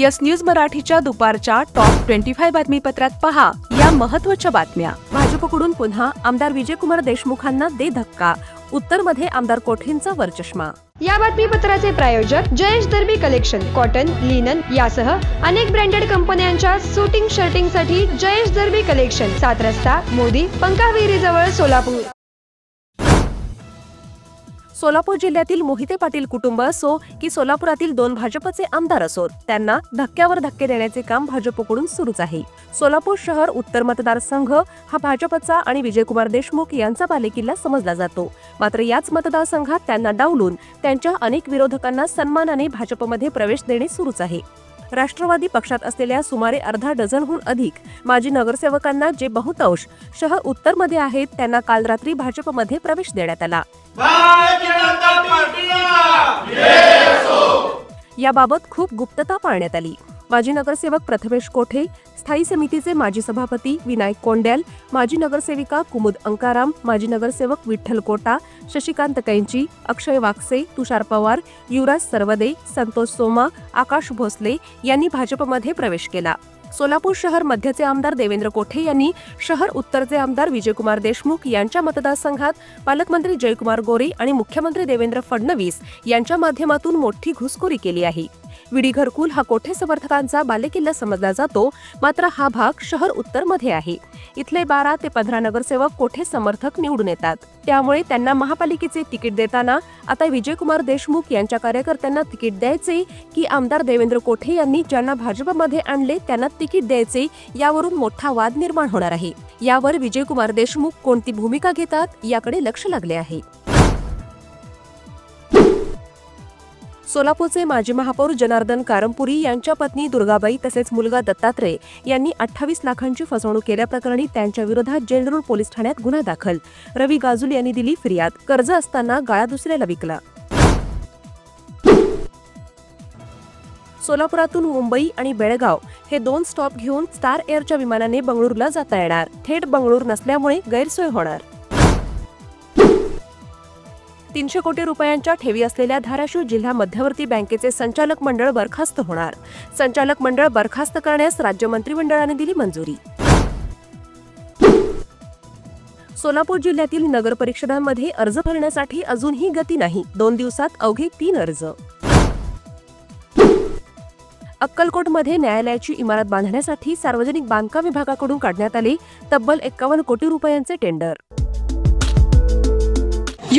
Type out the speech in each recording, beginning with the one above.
Yes news मराठीच्या दुपारच्या top twenty five बातमीपत्रात पहा या महत्त्वाच्या बातम्या. भाजपकडून पुन्हा आमदार विजयकुमार देशमुखांना दे धक्का. उत्तरमध्ये आमदार कोठेंचा वरचष्मा. या बातमीपत्राचे प्रायोजक Jayesh Darbi collection cotton linen यासह अनेक ब्रँडेड कंपन्यांच्या सुटिंग शर्टिंगसाठी जयेश दर्बी कलेक्शन सात रस्ता मोदी पंकाविहिरी जवळ सोलापूर. सोलापूर जिल्ह्यातील मोहिते पाटील कुटुंब असो की सोलापुरातील दोन भाजपचे आमदार असो त्यांना धक्क्यावर धक्के देण्याचे काम भाजपकडून सुरूच आहे. सोलापूर शहर उत्तर मतदारसंघ हा भाजपचा आणि विजयकुमार देशमुख यांचा बालेकिल्ला समजला जातो. मात्र याच मतदारसंघात त्यांना डावलून त्यांच्या अनेक विरोधकांना सन्मानाने भाजपमध्ये प्रवेश देणे सुरूच आहे. राष्ट्रवादी पक्षात असलेल्या सुमारे अर्धा डझनहून अधिक माजी नगरसेवकांना जे बहुतांश शहर उत्तरमध्ये आहेत त्यांना काल रात्री भाजपमध्ये प्रवेश देण्यात आला. पार्टीला याबाबत खूप गुप्तता पाळण्यात आली. माजी नगरसेवक प्रथमेश कोठे स्थायी समितीचे माजी सभापती विनायक कोंड्याल माजी नगरसेविका कुमुद अंकाराम माजी नगरसेवक विठ्ठल कोटा शशिकांत कैंची अक्षय वाकसे तुषार पवार युवराज सरवदे संतोष सोमा आकाश भोसले यांनी भाजपमध्ये प्रवेश केला. सोलापूर शहर मध्यचे आमदार देवेंद्र कोठे यांनी शहर उत्तरचे आमदार विजयकुमार देशमुख यांच्या मतदारसंघात पालकमंत्री जयकुमार गोरे आणि मुख्यमंत्री देवेंद्र फडणवीस यांच्या माध्यमातून मोठी घुसखोरी केली आहे. विडी घरकुल हा कोठे समर्थकांचा बालेकिल्ला समजला जातो? मात्र हा भाग शहर उत्तरमध्ये आहे. इथले बारा ते पंधरा नगरसेवक कोठे समर्थक निवडून येतात? त्यामुळे त्यांना महापालिकेचे तिकीट देताना आता विजयकुमार देशमुख यांच्या कार्यकर्त्यांना तिकीट द्यायचे की आमदार देवेंद्र कोठे यांनी ज्यांना भाजपमध्ये आणले त्यांना तिकीट द्यायचे यावरून मोठा वाद निर्माण होणार आहे. यावर विजयकुमार देशमुख कोणती भूमिका घेतात याकडे लक्ष लागले आहे. सोलापूरचे माजी महापौर जनार्दन कारंपुरी यांच्या पत्नी दुर्गाबाई तसेच मुलगा दत्तात्रय यांनी अठ्ठावीस लाखांची फसवणूक केल्याप्रकरणी त्यांच्या विरोधात जेलरूळ पोलीस ठाण्यात गुन्हा दाखल. रवी गाजुल यांनी दिली फिर्याद. कर्ज असताना गाळा दुसऱ्याला विकला. सोलापुरातून मुंबई आणि बेळगाव हे दोन स्टॉप घेऊन स्टार एअरच्या विमानाने बंगळुरूला जाता येणार. थेट बंगळूर नसल्यामुळे गैरसोय होणार. तीनशे कोटी रुपयांच्या ठेवी असलेल्या धाराशिव जिल्हा मध्यवर्ती बँकेचे संचालक मंडळ बरखास्त होणार. संचालक मंडळ बरखास्त करण्यास राज्य मंत्रिमंडळाने दिली मंजुरी. सोलापूर जिल्ह्यातील नगर परिषदांमध्ये अर्ज भरण्यासाठी अजूनही गती नाही. दोन दिवसात अवघे तीन अर्ज. अक्कलकोटमध्ये न्यायालयाची इमारत बांधण्यासाठी सार्वजनिक बांधकाम विभागाकडून काढण्यात आले तब्बल एक्कावन्न कोटी रुपयांचे टेंडर.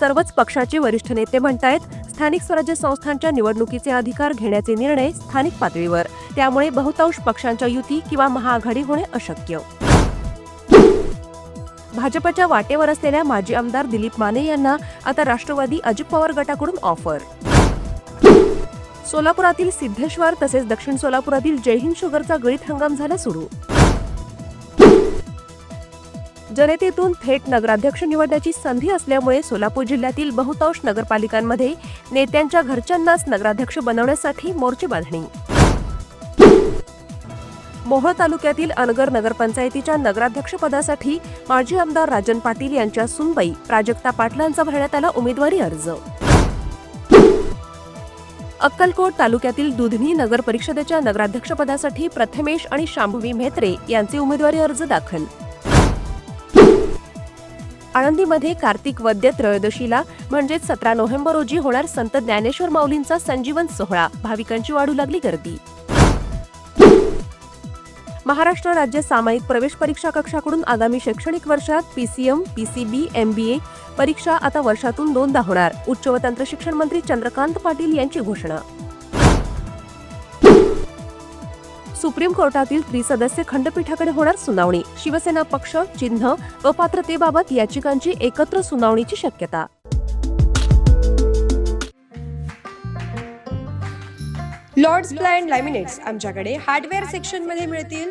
सर्वच पक्षाचे वरिष्ठ नेते म्हणतायत स्थानिक स्वराज्य संस्थांच्या निवडणुकीचे अधिकार घेण्याचे निर्णय स्थानिक पातळीवर. त्यामुळे बहुतांश पक्षांच्या युती किंवा महाआघाडी होणे अशक्य. भाजपच्या वाटेवर असलेल्या माजी आमदार दिलीप माने यांना आता राष्ट्रवादी अजित पवार गटाकडून ऑफर. सोलापुरातील सिद्धेश्वर तसेच दक्षिण सोलापुरातील जयहिंद शुगरचा गळीत हंगाम झाला सुरू. जनतेतून थेट नगराध्यक्ष निवडण्याची संधी असल्यामुळे सोलापूर जिल्ह्यातील बहुतांश नगरपालिकांमध्ये नेत्यांच्या घरच्यांनाच नगराध्यक्ष बनवण्यासाठी मोर्चे बांधणी. मोहोळ तालुक्यातील अनगर नगरपंचायतीच्या नगराध्यक्षपदासाठी माजी आमदार राजन पाटील यांच्या सुनबाई प्राजक्ता पाटलांचा भरण्यात आला उमेदवारी अर्ज. अक्कलकोट तालुक्यातील दुधनी नगर परिषदेच्या नगराध्यक्षपदासाठी प्रथमेश आणि शांभवी म्हेत्रे यांचे उमेदवारी अर्ज दाखल. आळंदीमध्ये कार्तिक वद्य त्रयोदशीला म्हणजेच सतरा नोव्हेंबर रोजी होणार संत ज्ञानेश्वर माऊलींचा संजीवन सोहळा. भाविकांची वाढू लागली गर्दी. महाराष्ट्र राज्य सामायिक प्रवेश परीक्षा कक्षाकडून आगामी शैक्षणिक वर्षात पीसीएम पीसीबी एमबीए परीक्षा आता वर्षातून दोनदा होणार. उच्च व तंत्रशिक्षण मंत्री चंद्रकांत पाटील यांची घोषणा. सुप्रीम कोर्टातील त्रिसदस्य खंडपीठाकडे होणार सुनावणी. शिवसेना पक्ष चिन्ह व पात्रतेबाबत याचिकांची एकत्र सुनावणीची शक्यता. लॉर्ड्स प्लॅन लॅमिनेट्स आमच्याकडे हार्डवेअर सेक्शनमध्ये मिळतील.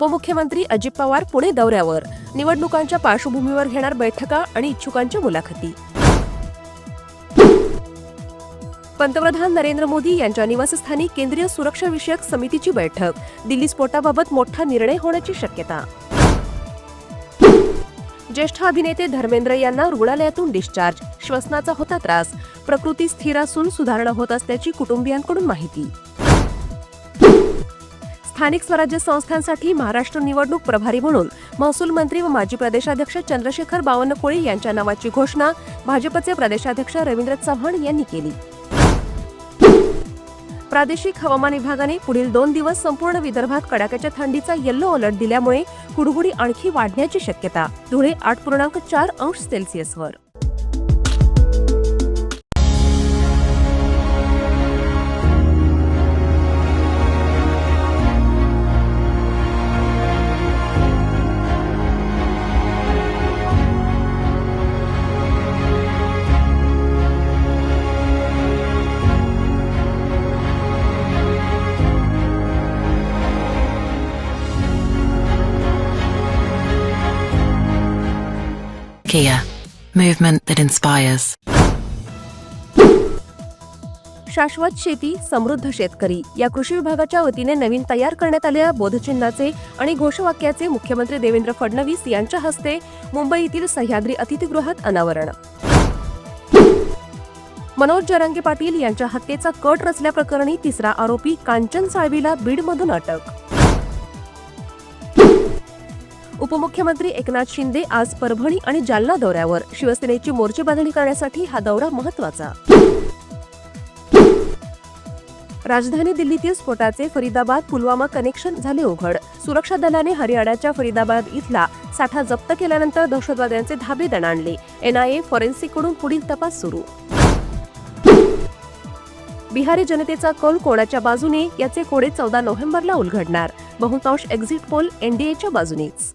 उपमुख्यमंत्री अजित पवार पुणे दौऱ्यावर. निवडणुकांच्या पार्श्वभूमीवर घेणार बैठका आणि इच्छुकांच्या मुलाखती. पंतप्रधान नरेंद्र मोदी यांच्या निवासस्थानी केंद्रीय सुरक्षाविषयक समितीची बैठक. दिल्ली स्फोटाबाबत मोठा निर्णय होण्याची शक्यता. ज्येष्ठ अभिनेते धर्मेंद्र यांना रुग्णालयातून डिस्चार्ज. श्वसनाचा होता त्रास. प्रकृती स्थिर असून सुधारणा होत असल्याची कुटुंबियांकडून माहिती. स्थानिक स्वराज्य संस्थांसाठी महाराष्ट्र निवडणूक प्रभारी म्हणून महसूल मंत्री व माजी प्रदेशाध्यक्ष चंद्रशेखर बावनकुळे यांच्या नावाची घोषणा भाजपचे प्रदेशाध्यक्ष रवींद्र चव्हाण यांनी केली. प्रादेशिक हवामान विभागाने पुढील दोन दिवस संपूर्ण विदर्भात कडाक्याच्या थंडीचा येल्लो अलर्ट दिल्यामुळे हुडहुडी आणखी वाढण्याची शक्यता. धुळे आठ पूर्णांक चार अंश सेल्सिअसवर Kia, movement that inspires. शाश्वत शेती समृद्ध शेतकरी. या कृषी विभागाच्या वतीने नवीन तयार करण्यात आलेल्या बोधचिन्हाचे आणि घोषवाक्याचे मुख्यमंत्री देवेंद्र फडणवीस यांच्या हस्ते मुंबईतील सह्याद्री अतिथीगृहात अनावरण. मनोज जरांगे पाटील यांच्या हत्येचा कट रचल्याप्रकरणी तिसरा आरोपी कांचन साळवीला बीडमधून अटक. उपमुख्यमंत्री एकनाथ शिंदे आज परभणी आणि जालना दौऱ्यावर. शिवसेनेची मोर्चे बांधणी करण्यासाठी हा दौरा महत्त्वाचा राजधानी दिल्लीतील स्फोटाचे फरीदाबाद पुलवामा कनेक्शन झाले उघड. सुरक्षा दलाने हरियाणाच्या फरीदाबाद इथला साठा जप्त केल्यानंतर दहशतवाद्यांचे धाबे दणाणले. एनआयए फॉरेन्सिककडून पुढील तपास सुरू. बिहारी जनतेचा कौल कोणाच्या बाजूने? याचे कोडे चौदा नोव्हेंबरला उलघडणार बहुतांश एक्झिट पोल एनडीएच्या बाजूनेच.